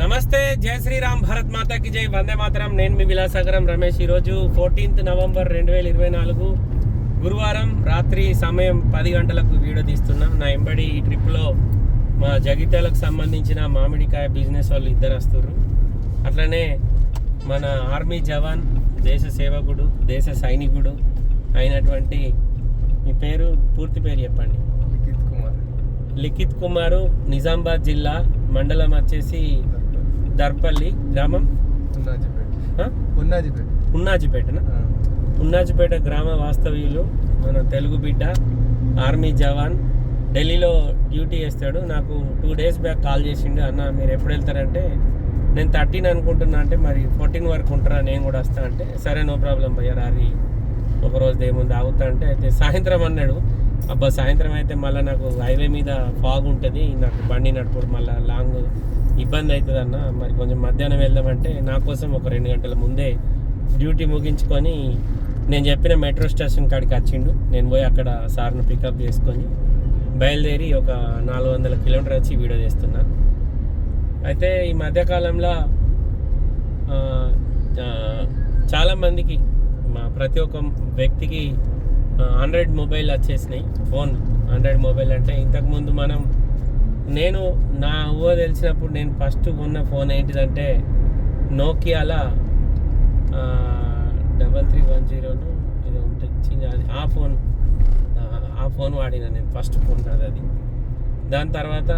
నమస్తే జయ శ్రీరామ్ భారత్ మాతాకి జై వందే మాతరం. నేను మీ విలాసాగరం రమేష్ ఈరోజు ఫోర్టీన్త్ నవంబర్ రెండు వేల ఇరవై నాలుగు గురువారం రాత్రి సమయం పది గంటలకు వీడియో తీస్తున్నా. నా ఎంబడి ఈ ట్రిప్లో మా జగిత్యాలకు సంబంధించిన మామిడికాయ బిజినెస్ వాళ్ళు ఇద్దరు వస్తున్నారు అట్లనే మన ఆర్మీ జవాన్ దేశ సేవకుడు దేశ సైనికుడు అయినటువంటి మీ పేరు పూర్తి పేరు చెప్పండి. లిఖిత్ కుమారు నిజామాబాద్ జిల్లా మండలం వచ్చేసి దర్పల్లి గ్రామం? ఉన్నాజిపేట. ఉన్నాజిపేటన. ఉన్నాజిపేట. గ్రామ వాస్తవ్యులు మన తెలుగు బిడ్డ ఆర్మీ జవాన్. ఢిల్లీలో డ్యూటీ చేస్తాడు. నాకు టూ డేస్ బ్యాక్ కాల్ చేసిండు అన్న మీరు ఎప్పుడు వెళ్తారంటే నేను థర్టీన్ అనుకుంటున్నా అంటే మరి ఫోర్టీన్ వరకు ఉంటారా? నేను కూడా వస్తా. అంటే సరే నో ప్రాబ్లం భయ్య రారి. ఒక రోజు ఏముంది ఆగుతా అంటే అయితే సాయంత్రం అన్నాడు. అబ్బా సాయంత్రం అయితే మళ్ళీ నాకు హైవే మీద ఫాగ్ ఉంటుంది. నాకు బండి నడుపుడు మళ్ళీ లాంగ్ ఇబ్బంది అవుతుంది అన్న. మరి కొంచెం మధ్యాహ్నం వెళ్దామంటే నా కోసం ఒక రెండు గంటల ముందే డ్యూటీ ముగించుకొని నేను చెప్పిన మెట్రో స్టేషన్ కాడికి వచ్చిండు. నేను పోయి అక్కడ సార్ను పికప్ చేసుకొని బయలుదేరి ఒక నాలుగు వందల కిలోమీటర్ వచ్చి వీడియో చేస్తున్నా. అయితే ఈ మధ్యకాలంలో చాలామందికి మా ప్రతి ఒక్క వ్యక్తికి ఆండ్రాయిడ్ మొబైల్ వచ్చేసినాయి. ఫోన్ ఆండ్రాయిడ్ మొబైల్ అంటే ఇంతకుముందు మనం నేను నా ఊహ తెలిసినప్పుడు నేను ఫస్ట్ కొన్న ఫోన్ ఏంటిదంటే నోకియాల డబల్ త్రీ వన్ జీరోను ఇది ఉంటుంది చిన్న అది. ఆ ఫోన్ ఆ, ఫోన్ వాడిన నేను ఫస్ట్ ఫోన్ కాదు అది. దాని తర్వాత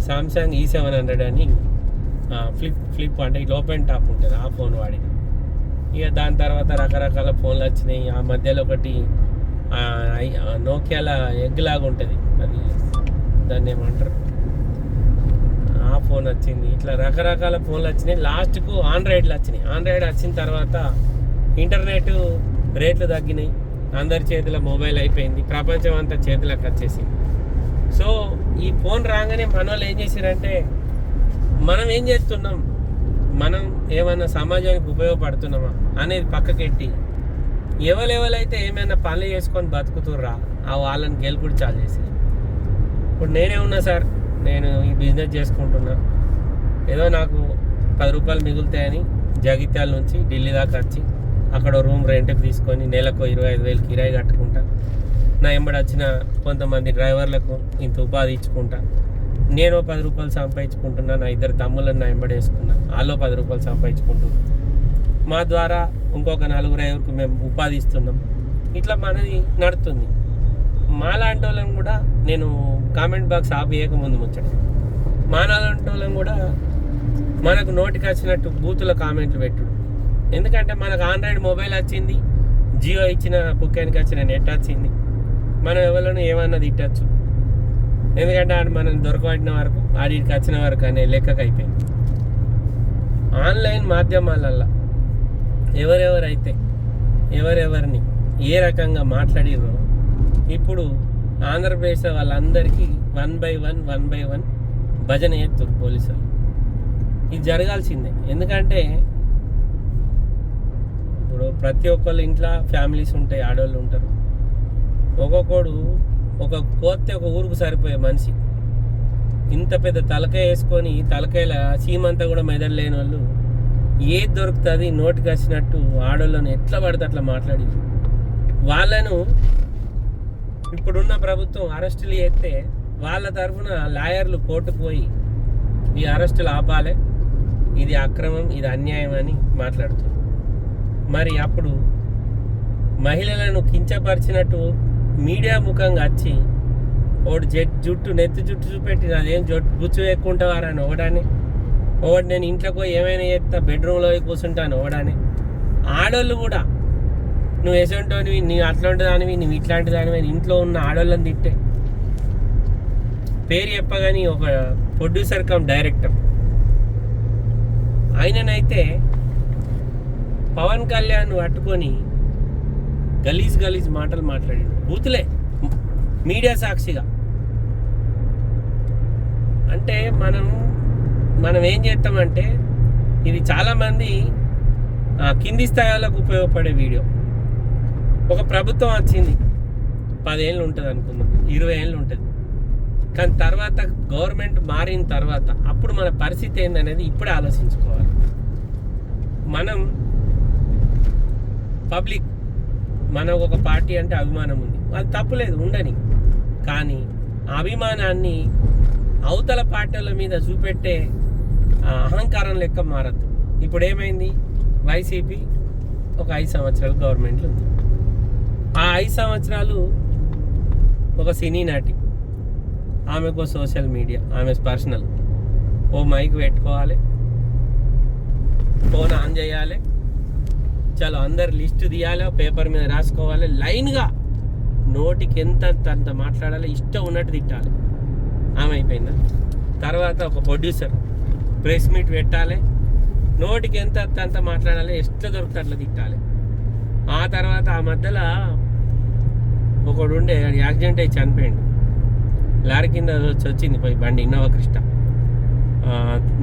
సామ్సంగ్ ఈ సెవెన్ హండ్రెడ్ అని ఫ్లిప్ ఫ్లిప్ అంటే ఇట్లా ఓపెన్ టాప్ ఉంటుంది. ఆ ఫోన్ వాడిన. ఇక దాని తర్వాత రకరకాల ఫోన్లు వచ్చినాయి. ఆ మధ్యలో ఒకటి నోకియాల ఎగ్ లాగా ఉంటుంది. అది దాన్ని ఏమంటారు? ఆ ఫోన్ వచ్చింది. ఇట్లా రకరకాల ఫోన్లు వచ్చినాయి. లాస్ట్కు ఆండ్రాయిడ్లు వచ్చినాయి. ఆండ్రాయిడ్ వచ్చిన తర్వాత ఇంటర్నెట్ రేట్లు తగ్గినాయి. అందరి చేతుల మొబైల్ అయిపోయింది. ప్రపంచం అంతా చేతులకు వచ్చేసింది. సో ఈ ఫోన్ రాగానే మన వాళ్ళు ఏం చేశారంటే మనం ఏం చేస్తున్నాం? మనం ఏమన్నా సమాజానికి ఉపయోగపడుతున్నామా? అనేది పక్కకెట్టి ఎవరెవరైతే ఏమైనా పనులు చేసుకొని బతుకుతుర్రా ఆ వాళ్ళని గెలుపుడు చాలు చేసి. ఇప్పుడు నేనే ఉన్నా సార్ నేను ఈ బిజినెస్ చేసుకుంటున్నా. ఏదో నాకు పది రూపాయలు మిగులుతాయని జగిత్యాల నుంచి ఢిల్లీ దాకా వచ్చి అక్కడ రూమ్ రెంట్కి తీసుకొని నెలకు ఇరవై ఐదు వేలు కిరాయి కట్టుకుంటా. నా ఎంబడి వచ్చిన కొంతమంది డ్రైవర్లకు ఇంత ఉపాధి ఇచ్చుకుంటా. నేను పది రూపాయలు సంపాదించుకుంటున్నా నా ఇద్దరు తమ్ముళ్ళని నా ఎంబడి వేసుకున్నా. వాళ్ళు పది రూపాయలు సంపాదించుకుంటున్నా మా ద్వారా ఇంకొక నలుగురు ఐదుగురికి మేము ఉపాధి ఇస్తున్నాం. ఇట్లా మనది నడుతుంది. మాలాంటి వాళ్ళని కూడా నేను కామెంట్ బాక్స్ ఆఫ్ చేయకముందు ముచ్చట. మా వాళ్ళని కూడా మనకు నోటికి వచ్చినట్టు బూతుల కామెంట్లు పెట్టుడు. ఎందుకంటే మనకు ఆండ్రాయిడ్ మొబైల్ వచ్చింది జియో ఇచ్చిన కుక్కనికి వచ్చిన నెట్ వచ్చింది. మనం ఎవరిని ఏమన్నా తిట్టచ్చు. ఎందుకంటే ఆడు మనం దొరకబడిన వరకు ఆడికి వచ్చిన వరకు అనే లెక్కకు అయిపోయింది ఆన్లైన్ మాధ్యమాలల్లో ఎవరెవరైతే ఎవరెవరిని ఏ రకంగా మాట్లాడిరో ఇప్పుడు ఆంధ్రప్రదేశ్ వాళ్ళందరికీ one by one one by one భజన ఎత్తురు పోలీసులు. ఇది జరగాల్సిందే. ఎందుకంటే ఇప్పుడు ప్రతి ఒక్కళ్ళ ఇంట్లో ఫ్యామిలీస్ ఉంటాయి ఆడవాళ్ళు ఉంటారు. ఒక్కొక్కడు ఒక కోతే ఒక ఊరుకు సరిపోయే మనిషి. ఇంత పెద్ద తలకాయ వేసుకొని తలకాయల సీమంతా కూడా మెదడు లేని వాళ్ళు ఏది దొరుకుతుంది? నోటికి వచ్చినట్టు ఆడోళ్ళను ఎట్లా పడితే అట్లా మాట్లాడి వాళ్ళను ఇప్పుడున్న ప్రభుత్వం అరెస్టులు చేస్తే వాళ్ళ తరఫున లాయర్లు కోర్టు పోయి ఈ అరెస్టులు ఆపాలి ఇది అక్రమం ఇది అన్యాయం అని మాట్లాడుతుంది మరి అప్పుడు మహిళలను కించపరిచినట్టు మీడియా ముఖంగా వచ్చి ఒకటి జట్ జుట్టు నెత్తి జుట్టు చూపెట్టి అదేం జుట్టు గుచ్చు ఎక్కుంటావారని ఒకడాని ఒకటి నేను ఇంట్లోకి పోయి ఏమైనా చేస్తా బెడ్రూమ్లో పోయి కూర్చుంటాను ఓడని. ఆడోళ్ళు కూడా నువ్వు ఎసంటోనివి నీ అట్లాంటి దానివి నువ్వు ఇట్లాంటి దానివి ఇంట్లో ఉన్న ఆడోళ్ళని తిట్టే. పేరు చెప్పగాని ఒక ప్రొడ్యూసర్ కమ్ డైరెక్టర్ ఆయననైతే పవన్ కళ్యాణ్ పట్టుకొని గలీజ్ గలీజ్ మాటలు మాట్లాడాడు. బూతులే మీడియా సాక్షిగా. అంటే మనం మనం ఏం చేస్తామంటే ఇది చాలామంది కింది స్థాయిలకు ఉపయోగపడే వీడియో. ఒక ప్రభుత్వం వచ్చింది పదేళ్ళు ఉంటుంది అనుకుందాం ఇరవై ఏళ్ళు ఉంటుంది. కానీ తర్వాత గవర్నమెంట్ మారిన తర్వాత అప్పుడు మన పరిస్థితి ఏందనేది ఇప్పుడే ఆలోచించుకోవాలి. మనం పబ్లిక్ మన ఒక పార్టీ అంటే అభిమానం ఉంది. అది తప్పులేదు ఉండని. కానీ ఆ అభిమానాన్ని అవతల పార్టీల మీద చూపెట్టే అహంకారం లెక్క మారద్దు. ఇప్పుడు ఏమైంది వైసీపీ ఒక ఐదు సంవత్సరాలు గవర్నమెంట్లో ఉంది. ఆ ఐదు సంవత్సరాలు ఒక సినీ నటి ఆమెకు సోషల్ మీడియా ఆమె పర్సనల్. ఓ మైక్ పెట్టుకోవాలి ఫోన్ ఆన్ చేయాలి చాలా అందరు లిస్ట్ తీయాలి పేపర్ మీద రాసుకోవాలి లైన్గా నోటికి ఎంత అంత మాట్లాడాలి ఇష్టం ఉన్నట్టు తిట్టాలి. ఆమె అయిపోయిందా? తర్వాత ఒక ప్రొడ్యూసర్ ప్రెస్ మీట్ పెట్టాలి. నోటికి ఎంత అంత మాట్లాడాలి. ఎట్లా దొరికితే అట్లా తిట్టాలి. ఆ తర్వాత ఆ మధ్యలో ఒకడు ఉండే యాక్సిడెంట్ అయ్యి చనిపోయిండు. లారీ కింద వచ్చి వచ్చింది పోయి బండి Innova Krishna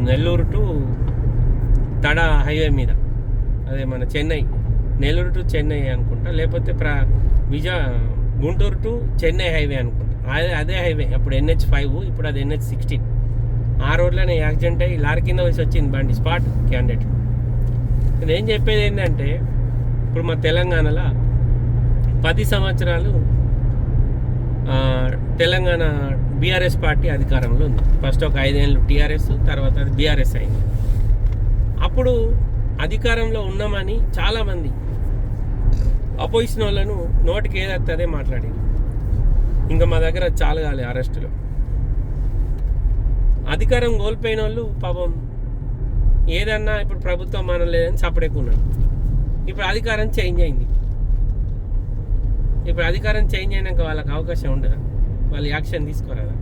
Nellore to Tada highway మీద. అదే మన చెన్నై. నెల్లూరు టు చెన్నై అనుకుంటా. లేకపోతే ప్ర విజయ గుంటూరు టు చెన్నై హైవే అనుకుంటా. అదే అదే హైవే. అప్పుడు ఎన్హెచ్ ఫైవ్ ఇప్పుడు అది ఎన్హెచ్ సిక్స్టీన్. ఆ రోడ్లోనే యాక్సిడెంట్ అయ్యి లారీ కింద వేసి వచ్చింది బండి స్పాట్ క్యాండిడేట్. నేను చెప్పేది ఏంటంటే ఇప్పుడు మా తెలంగాణలో పది సంవత్సరాలు తెలంగాణ బీఆర్ఎస్ పార్టీ అధికారంలో ఉంది. ఫస్ట్ ఒక ఐదేళ్ళు టీఆర్ఎస్ తర్వాత అది బీఆర్ఎస్ అయింది. అప్పుడు అధికారంలో ఉన్నామని చాలామంది అపోజిషన్ వాళ్ళను నోటికి ఏదైతే మాట్లాడింది. ఇంకా మా దగ్గర చాలా కాలే అరెస్టులు. అధికారం కోల్పోయిన వాళ్ళు పాపం ఏదన్నా ఇప్పుడు ప్రభుత్వం మనలేదని సపడేకున్నారు ఇప్పుడు అధికారం చేంజ్ అయింది. ఇప్పుడు అధికారం చేంజ్ అయినాక వాళ్ళకి అవకాశం ఉండదా? వాళ్ళు యాక్షన్ తీసుకోరాదా?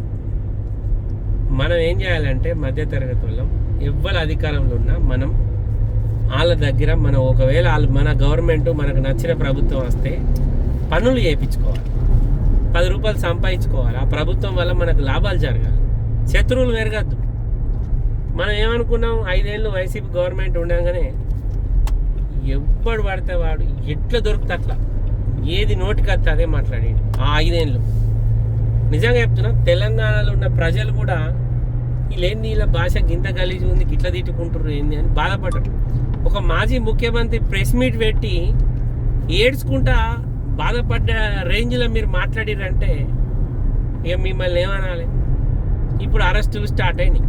మనం ఏం చేయాలంటే మధ్యతరగతి వాళ్ళం. ఎవ్వరు అధికారంలో ఉన్నా మనం వాళ్ళ దగ్గర మనం ఒకవేళ వాళ్ళు మన గవర్నమెంట్ మనకు నచ్చిన ప్రభుత్వం వస్తే పనులు చేయించుకోవాలి. పది రూపాయలు సంపాదించుకోవాలి. ఆ ప్రభుత్వం వల్ల మనకు లాభాలు జరగాలి. శత్రువులు పెరగద్దు. మనం ఏమనుకున్నాం? ఐదేళ్ళు వైసీపీ గవర్నమెంట్ ఉండగానే ఎవ్వడు పడితే వాడు ఎట్లా దొరుకుతా అట్లా. ఏది నోటికి వస్తే అదే మాట్లాడేది. ఆ ఐదేళ్ళు. నిజంగా చెప్తున్నా తెలంగాణలో ఉన్న ప్రజలు కూడా వీళ్ళేంది వీళ్ళ భాష గింత గలీజు ఉంది గిట్ల తిట్టుకుంటారు ఏంది అని బాధపడ్డారు. ఒక మాజీ ముఖ్యమంత్రి ప్రెస్ మీట్ పెట్టి ఏడ్చుకుంటా బాధపడ్డ రేంజ్లో మీరు మాట్లాడిరంటే ఇక మిమ్మల్ని ఏమనాలి? ఇప్పుడు అరెస్టులు స్టార్ట్ అయినాయి.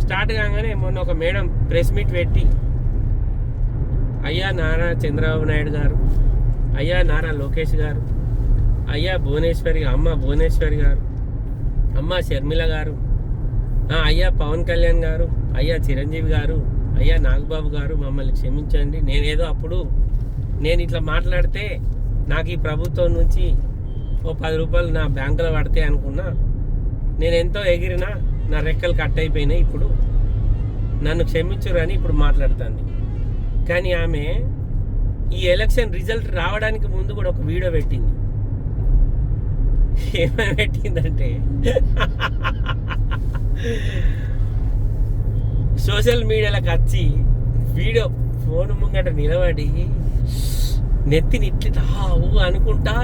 స్టార్ట్ కాగానే మొన్న ఒక మేడం ప్రెస్ మీట్ పెట్టి అయ్యా నారా చంద్రబాబు నాయుడు గారు అయ్యా నారా లోకేష్ గారు అయ్యా భువనేశ్వరి అమ్మ భువనేశ్వరి గారు అమ్మ షర్మిల గారు అయ్యా పవన్ కళ్యాణ్ గారు అయ్యా చిరంజీవి గారు అయ్యా నాగబాబు గారు మమ్మల్ని క్షమించండి. నేనేదో అప్పుడు నేను ఇట్లా మాట్లాడితే నాకు ఈ ప్రభుత్వం నుంచి ఓ పది రూపాయలు నా బ్యాంకులో పడతాయి అనుకున్నా. నేను ఎంతో ఎగిరినా నా రెక్కలు కట్ అయిపోయినాయి ఇప్పుడు. నన్ను క్షమించురని ఇప్పుడు మాట్లాడుతుంది. కానీ ఆమె ఈ ఎలక్షన్ రిజల్ట్ రావడానికి ముందు కూడా ఒక వీడియో పెట్టింది. ఏమని పెట్టిందంటే సోషల్ మీడియాలకు వచ్చి వీడియో ఫోన్ ముంగట నిలబడి నెత్తిని ఇట్లా ఊ అనుకుంటా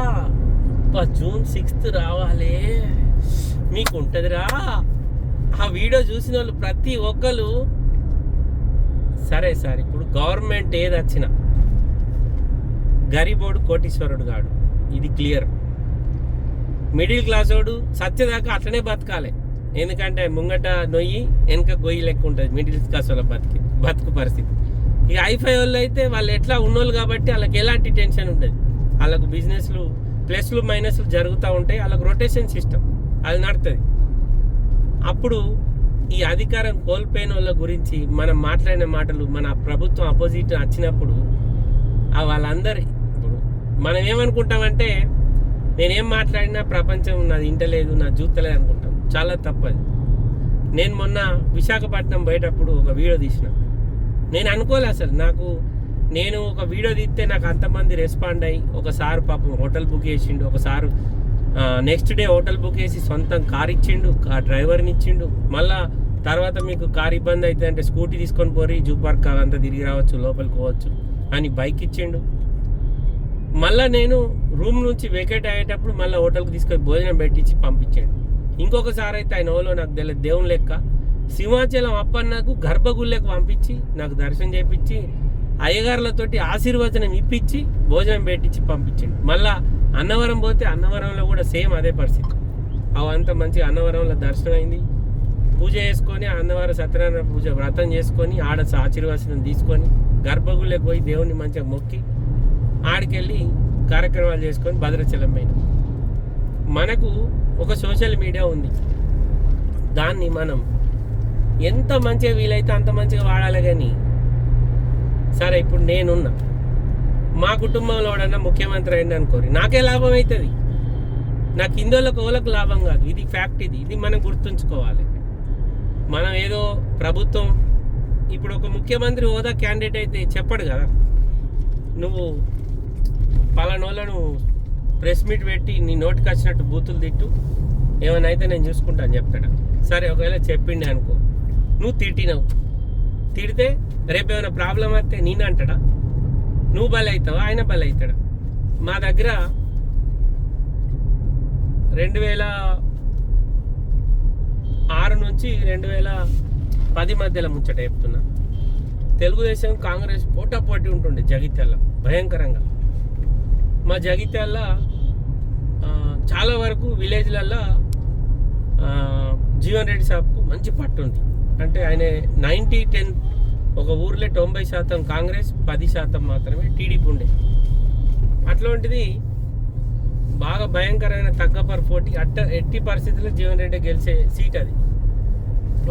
జూన్ సిక్స్త్ రావాలి. మీకు ఉంటుందిరా ఆ వీడియో చూసిన వాళ్ళు ప్రతి ఒక్కరు సరే సార్ ఇప్పుడు గవర్నమెంట్ ఏది వచ్చినా గరీబోడు కోటీశ్వరుడు కాడు. ఇది క్లియర్. మిడిల్ క్లాస్ వాడు సత్యదాకా అట్లనే బతకాలి. ఎందుకంటే ముంగట నొయ్యి వెనక గొయ్యి లెక్క ఉంటుంది మిడిల్ క్లాస్ వాళ్ళ బతికి బతుకు పరిస్థితి. ఇక ఐఫై వాళ్ళు అయితే వాళ్ళు ఎట్లా ఉన్నోళ్ళు కాబట్టి వాళ్ళకి ఎలాంటి టెన్షన్ ఉంటుంది వాళ్ళకు బిజినెస్లు ప్లస్లు మైనస్లు జరుగుతూ ఉంటాయి. వాళ్ళకు రొటేషన్ సిస్టమ్. అది నడుతుంది. అప్పుడు ఈ అధికారం కోల్పోయిన వాళ్ళ గురించి మనం మాట్లాడిన మాటలు మన ప్రభుత్వం అపోజిట్ వచ్చినప్పుడు ఆ వాళ్ళందరి ఇప్పుడు మనం ఏమనుకుంటామంటే నేనేం మాట్లాడినా ప్రపంచం నాది ఇంటలేదు నా జూతలేదు అనుకుంటాం. చాలా తప్పది. నేను మొన్న విశాఖపట్నం పోయేటప్పుడు ఒక వీడియో తీసిన. నేను అనుకోలే అసలు. నాకు నేను ఒక వీడియో తీస్తే నాకు అంతమంది రెస్పాండ్ అయ్యి ఒక సారు పాపం హోటల్ బుక్ చేసిండు ఒక sir next day hotel book చేసి సొంతం కార్ ఇచ్చిండు ఆ డ్రైవర్ని ఇచ్చిండు. మళ్ళా తర్వాత మీకు కార్ ఇబ్బంది అయితే అంటే స్కూటీ తీసుకొని పోరి జూ పార్క్ అంతా తిరిగి రావచ్చు లోపలికి పోవచ్చు అని బైక్ ఇచ్చిండు. మళ్ళీ నేను రూమ్ నుంచి వెకేట్ అయ్యేటప్పుడు మళ్ళీ హోటల్కి తీసుకొని భోజనం పెట్టించి పంపించాడు. ఇంకొకసారి అయితే ఆయన ఓలో నాకు తెలియదు దేవుని లెక్క. సింహాచలం అప్పన్నకు గర్భగుళ్ళకు పంపించి నాకు దర్శనం చేపించి అయ్యగారులతోటి ఆశీర్వచనం ఇప్పించి భోజనం పెట్టించి పంపించండి. మళ్ళీ అన్నవరం పోతే అన్నవరంలో కూడా సేమ్ అదే పరిస్థితి. అవంతా మంచి అన్నవరంలో దర్శనం అయింది. పూజ చేసుకొని అన్నవరం సత్యనారాయణ పూజ వ్రతం చేసుకొని ఆడ ఆశీర్వచనం తీసుకొని గర్భగుళ్ళకి పోయి దేవుణ్ణి మంచిగా మొక్కి ఆడికెళ్ళి కార్యక్రమాలు చేసుకొని భద్రాచలం పైన మనకు ఒక సోషల్ మీడియా ఉంది. దాన్ని మనం ఎంత మంచిగా వీలైతే అంత మంచిగా వాడాలి కానీ సరే ఇప్పుడు నేనున్నా. మా కుటుంబంలో ఎవడన్నా ముఖ్యమంత్రి అయింది అనుకోరి నాకే లాభం అవుతుంది నా కిందోళ్ళకి ఓలకు లాభం కాదు. ఇది ఫ్యాక్ట్ ఇది. ఇది మనం గుర్తుంచుకోవాలి. మనం ఏదో ప్రభుత్వం ఇప్పుడు ఒక ముఖ్యమంత్రి హోదా క్యాండిడేట్ అయితే చెప్పడు కదా. నువ్వు పలానోళ్ళను ప్రెస్ మీట్ పెట్టి నీ నోటికి వచ్చినట్టు బూతులు తిట్టు. ఏమైనా అయితే నేను చూసుకుంటాను చెప్తాడు. సరే ఒకవేళ చెప్పిండే అనుకో. నువ్వు తిట్టినావు. తిడితే రేపు ఏమైనా ప్రాబ్లం వస్తే నేను అంటాడా? నువ్వు బలవుతావు ఆయన బలవుతాడు మా దగ్గర రెండు వేల ఆరు నుంచి రెండు వేల పది మధ్యలో ముచ్చట చెప్తున్నా. తెలుగుదేశం కాంగ్రెస్ పోటా పోటీ ఉంటుండే జగిత్యాల భయంకరంగా. మా జగిత్యాల చాలా వరకు విలేజ్లల్లో జీవన్ రెడ్డి సాబ్కు మంచి పట్టు ఉంది. అంటే ఆయన నైంటీ టెన్ ఒక ఊర్లో తొంభై శాతం కాంగ్రెస్ పది శాతం మాత్రమే టీడీపీ ఉండే. అట్లాంటిది బాగా భయంకరమైన తగ్గపర్ పోటీ అట్ట ఎట్టి పరిస్థితుల్లో జీవన్ రెడ్డి గెలిచే సీట్ అది.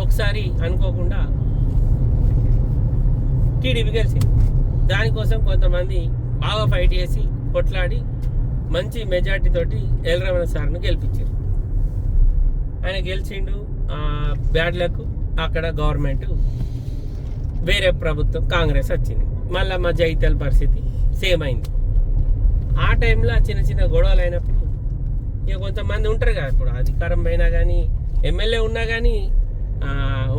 ఒకసారి అనుకోకుండా టీడీపీ గెలిచింది. దానికోసం కొంతమంది బాగా ఫైట్ చేసి కొట్లాడి మంచి మెజార్టీ తోటి ఎల్రమణ సార్ను గెలిపించారు. ఆయన గెలిచిండు బ్యాడ్లకు బ్యాడ్ లక్ అక్కడ గవర్నమెంట్ వేరే ప్రభుత్వం కాంగ్రెస్ వచ్చింది. మళ్ళీ మా జైతల పరిస్థితి సేమ్ అయింది. ఆ టైంలో చిన్న చిన్న గొడవలు అయినప్పుడు ఇక కొంతమంది ఉంటారు కదా ఇప్పుడు అధికారం పోయినా కానీ ఎమ్మెల్యే ఉన్నా కానీ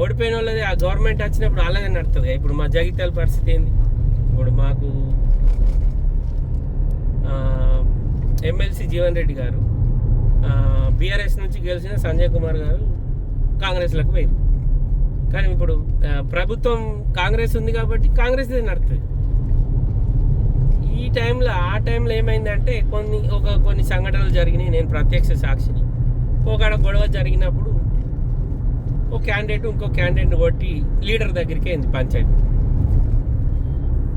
ఓడిపోయిన వాళ్ళది ఆ గవర్నమెంట్ వచ్చినప్పుడు అలాగే నడుతుంది. ఇప్పుడు మా జగిత్యాల పరిస్థితి ఏంది? ఇప్పుడు మాకు ఎమ్మెల్సీ జీవన్ రెడ్డి గారు బీఆర్ఎస్ నుంచి గెలిచిన సంజయ్ కుమార్ గారు కాంగ్రెస్లకు పోయింది కానీ ఇప్పుడు ప్రభుత్వం కాంగ్రెస్ ఉంది కాబట్టి కాంగ్రెస్ నడుతుంది. ఈ టైంలో ఆ టైంలో ఏమైందంటే కొన్ని ఒక కొన్ని సంఘటనలు జరిగినాయి. నేను ప్రత్యక్ష సాక్షిని. ఒకడ గొడవ జరిగినప్పుడు ఒక క్యాండిడేట్ ఇంకో క్యాండిడేట్ని కొట్టి లీడర్ దగ్గరికి అయింది పంచాయతీ.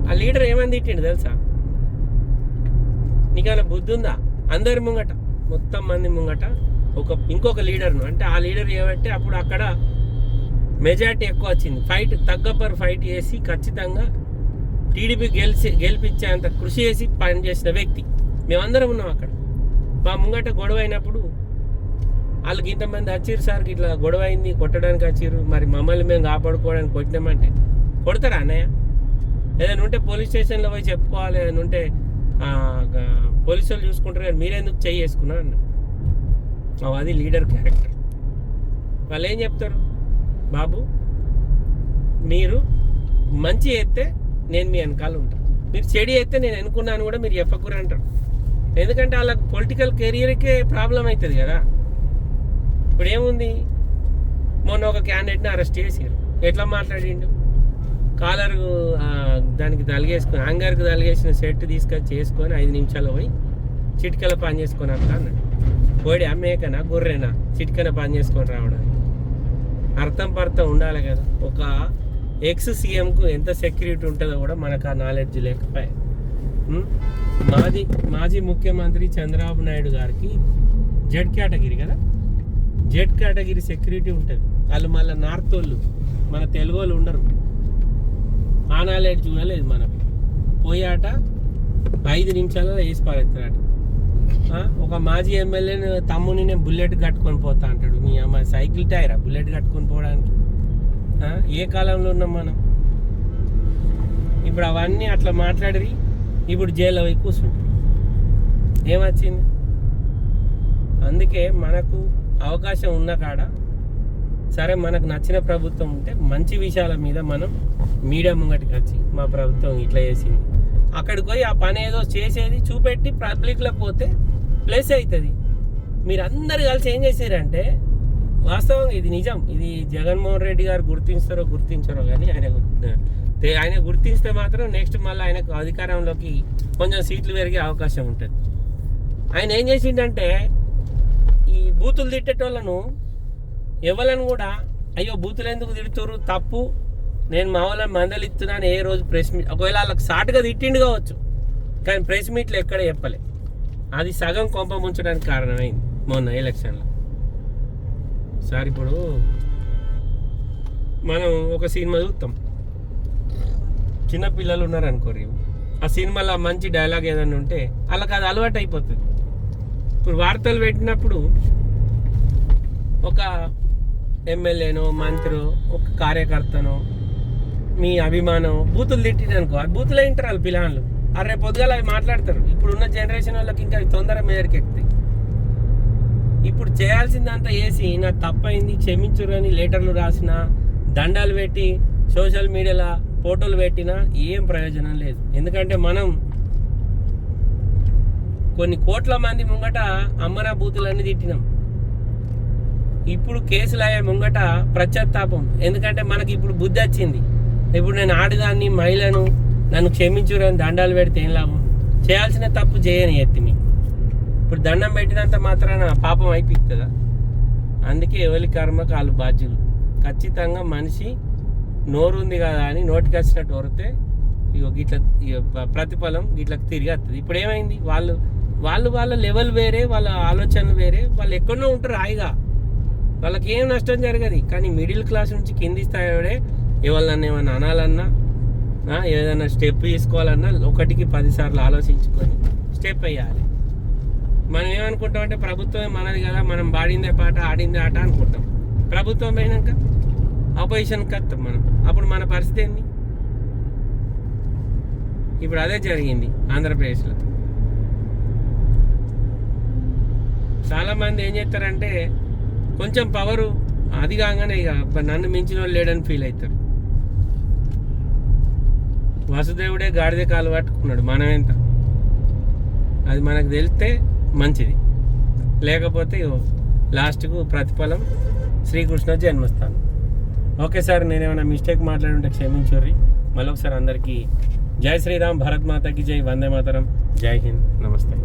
ఆ లీడర్ ఏమని తిట్టిండు తెలుసా? నీకన్నా బుద్ధి ఉందా? అందరి ముంగట మొత్తం మంది ముంగట ఒక ఇంకొక లీడర్ను. అంటే ఆ లీడర్ ఏమంటే అప్పుడు అక్కడ మెజార్టీ ఎక్కువ వచ్చింది. ఫైట్ తగ్గపర్ ఫైట్ చేసి ఖచ్చితంగా టీడీపీ గెలిచి గెలిపించేంత కృషి చేసి పనిచేసిన వ్యక్తి. మేమందరం ఉన్నాం అక్కడ. మా ముంగట గొడవ అయినప్పుడు వాళ్ళకి ఇంతమంది వచ్చిర్రు సార్ ఇట్లా గొడవ అయింది కొట్టడానికి వచ్చిర్రు మరి మమ్మల్ని మేము కాపాడుకోవడానికి కొట్టినామంటే కొడతారా అన్నయ్య? ఏదైనా ఉంటే పోలీస్ స్టేషన్లో పోయి చెప్పుకోవాలి ఏదైనా ఉంటే పోలీసులు పోలీసు వాళ్ళు చూసుకుంటారు కానీ మీరెందుకు చెయ్యి వేసుకున్నారు అన్న అది లీడర్ క్యారెక్టర్. వాళ్ళు ఏం చెప్తారు? బాబు మీరు మంచి ఎత్తే నేను మీ వెనకాల ఉంటాను మీరు చెడి ఎత్తే నేను అనుకున్నాను కూడా మీరు చెప్పకూరు అంటారు. ఎందుకంటే వాళ్ళకి పొలిటికల్ కెరియర్కే ప్రాబ్లం అవుతుంది కదా. ఇప్పుడు ఏముంది? మొన్న ఒక క్యాండిడేట్ని అరెస్ట్ చేసారు ఎట్లా మాట్లాడిండు? కాలర్ దానికి తలిగేసుకొని హ్యాంగర్కి తలిగేసిన సెట్ తీసుకొచ్చి చేసుకొని ఐదు నిమిషాలు పోయి చిటికల పని చేసుకొని అక్క అన్నాడు. కోడి అమ్మేకనా గొర్రెనా? చిటికన పని చేసుకొని రావడానికి. అర్థం పర్థం ఉండాలి కదా. ఒక ఎక్స్ సీఎంకు ఎంత సెక్యూరిటీ ఉంటుందో కూడా మనకు ఆ నాలెడ్జ్ లేకపోయే. మాజీ మాజీ ముఖ్యమంత్రి చంద్రబాబు నాయుడు గారికి జెడ్ కేటగిరీ కదా. జెడ్ కేటగిరీ సెక్యూరిటీ ఉంటుంది. వాళ్ళు మళ్ళీ నార్త్ వాళ్ళు. మన తెలుగు వాళ్ళు ఉండరు. ఆ నాలెడ్జ్ కూడా లేదు మనకి. పోయాట ఐదు నిమిషాలలో వేసి పారేస్తాడట ఒక మాజీ ఎమ్మెల్యేని తమ్ముని నేను బుల్లెట్ కట్టుకొని పోతా అంటాడు. మీ అమ్మ సైకిల్ టైరా? బుల్లెట్ కట్టుకొని పోవడానికి. ఏ కాలంలో ఉన్నాం మనం? ఇప్పుడు అవన్నీ అట్లా మాట్లాడి ఇప్పుడు జైల్లో పోయి కూర్చుంటాం ఏమొచ్చింది? అందుకే మనకు అవకాశం ఉన్న కాడ సరే మనకు నచ్చిన ప్రభుత్వం ఉంటే మంచి విషయాల మీద మనం మీడియా ముంగటికి వచ్చి మా ప్రభుత్వం ఇట్లా చేసింది. అక్కడికి పోయి ఆ పని ఏదో చేసేది చూపెట్టి పబ్లిక్లో పోతే ప్లేస్ అవుతుంది మీరు అందరు కలిసి ఏం చేసారంటే వాస్తవంగా ఇది నిజం. ఇది జగన్మోహన్ రెడ్డి గారు గుర్తించారో గుర్తించారో కానీ ఆయన ఆయన గుర్తిస్తే మాత్రం నెక్స్ట్ మళ్ళీ ఆయనకు అధికారంలోకి కొంచెం సీట్లు పెరిగే అవకాశం ఉంటుంది. ఆయన ఏం చేసిండంటే ఈ బూతులు తిట్టేటోళ్ళను ఎవలను కూడా అయ్యో బూతులు ఎందుకు తిడుతురు తప్పు. నేను మా వాళ్ళని మందలు ఇస్తున్నాను ఏ రోజు ప్రెస్ మీట్ ఒకవేళ వాళ్ళకి సాటుగా తిట్టిండు కావచ్చు కానీ ప్రెస్ మీట్లు ఎక్కడ చెప్పలే. అది సగం కొంప ముంచడానికి కారణమైంది మొన్న ఎలక్షన్లో. సార్ ఇప్పుడు మనం ఒక సినిమా చూస్తాం చిన్నపిల్లలు ఉన్నారనుకోరు ఆ సినిమాలో మంచి డైలాగ్ ఏదైనా ఉంటే వాళ్ళకి అది అలవాటు అయిపోతుంది ఇప్పుడు వార్తలు పెట్టినప్పుడు ఒక ఎమ్మెల్యేనో మంత్రో ఒక కార్యకర్తనో మీ అభిమానం. బూతులు తిట్టింది అనుకో. ఆ బూతులు వింటారు వాళ్ళు పిల్లలు. అరే పొద్దుగాల అవి మాట్లాడతారు. ఇప్పుడు ఉన్న జనరేషన్ వాళ్ళకి ఇంకా అవి తొందర మేరకు ఎక్కుతాయి ఇప్పుడు చేయాల్సిందంతా వేసి నా తప్పైంది క్షమించురు అని లెటర్లు రాసిన దండాలు పెట్టి సోషల్ మీడియాలో ఫోటోలు పెట్టినా ఏం ప్రయోజనం లేదు. ఎందుకంటే మనం కొన్ని కోట్ల మంది ముంగట అమ్మనా బూతులన్నీ తిట్టినాం. ఇప్పుడు కేసులు అయ్యే ముంగట ప్రత్యత్తాపం. ఎందుకంటే మనకి ఇప్పుడు బుద్ధి వచ్చింది. ఇప్పుడు నేను ఆడదాన్ని మహిళను నన్ను క్షమించురని దండాలు పెడితే ఏం లాభం? చేయాల్సిన తప్పు చేయని ఎత్తిమి ఇప్పుడు దండం పెట్టినంత మాత్రాన పాపం అయిపోతుందా? అందుకే ఎవరి కర్మకు వాళ్ళు బాధ్యులు. ఖచ్చితంగా మనిషి నోరుంది కదా అని నోటికి వచ్చినట్టు వరితే ఇగో గిట్ల ఇగ ప్రతిఫలం గిట్లకు తిరిగి వస్తుంది ఇప్పుడు ఏమైంది? వాళ్ళు వాళ్ళు వాళ్ళ లెవెల్ వేరే వాళ్ళ ఆలోచనలు వేరే వాళ్ళు ఎక్కడో ఉంటారు హాయిగా. వాళ్ళకి ఏం నష్టం జరగదు. కానీ మిడిల్ క్లాస్ నుంచి కింది స్థాయి వాడే ఎవరినన్నా ఏమైనా అనాలన్నా ఏదైనా స్టెప్ తీసుకోవాలన్నా ఒకటికి పదిసార్లు ఆలోచించుకొని స్టెప్ వేయాలి. మనం ఏమనుకుంటాం అంటే ప్రభుత్వమే మనది కదా మనం పాడిందే పాట ఆడిందే ఆట అనుకుంటాం. ప్రభుత్వం పోయినాక అపోజిషన్కి వస్తాం మనం. అప్పుడు మన పరిస్థితి ఏంది? ఇప్పుడు అదే జరిగింది ఆంధ్రప్రదేశ్లో. చాలామంది ఏం చేస్తారంటే కొంచెం పవరు అది కాగానే ఇక నన్ను మించిన వాళ్ళు లేడని ఫీల్ అవుతారు. వసుదేవుడే గాడిద కాలు పట్టుకున్నాడు మనం ఎంత అది మనకు తెలిస్తే మంచిది. లేకపోతే లాస్ట్కు ప్రతిఫలం శ్రీకృష్ణ జన్మస్థానం. ఓకే సార్ నేను ఏమైనా మిస్టేక్ మాట్లాడుంటే క్షమించుర్రి. మళ్ళొకసారి అందరికీ జై శ్రీరామ్ భరత్ మాతకి జై వందే మాతరం. జై హింద్. నమస్తే.